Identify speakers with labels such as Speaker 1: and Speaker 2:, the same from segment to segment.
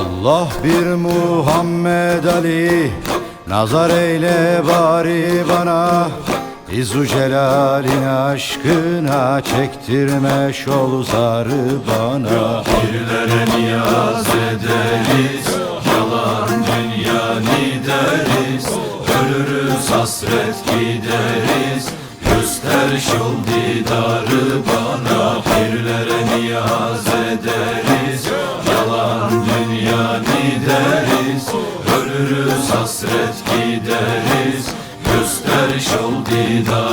Speaker 1: Allah bir Muhammed Ali Nazar eyle bari bana. İzu celalin aşkına Çektirme şol zarı bana.
Speaker 2: Pirlere niyaz ederiz Yalan dünya nideriz Ölürüz hasret gideriz Göster şol didarı bana. Pirlere niyaz ederiz Yalan dünya nideriz Ölürüz hasret gideriz. Göster şol didarı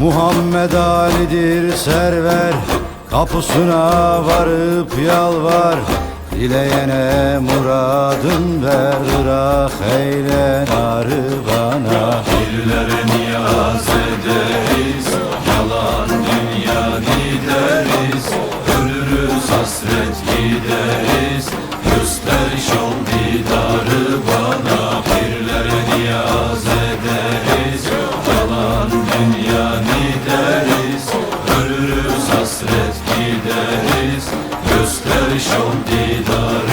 Speaker 1: Muhammed Ali'dir server. Kapısına varıp yalvar. Dileyene muradın ver Irak eyle narı bana.
Speaker 2: Dillere niyaz ederiz Yalan dünya gideriz. Ölürüz hasret gideriz Göster şol didarı bana. göster şam didarı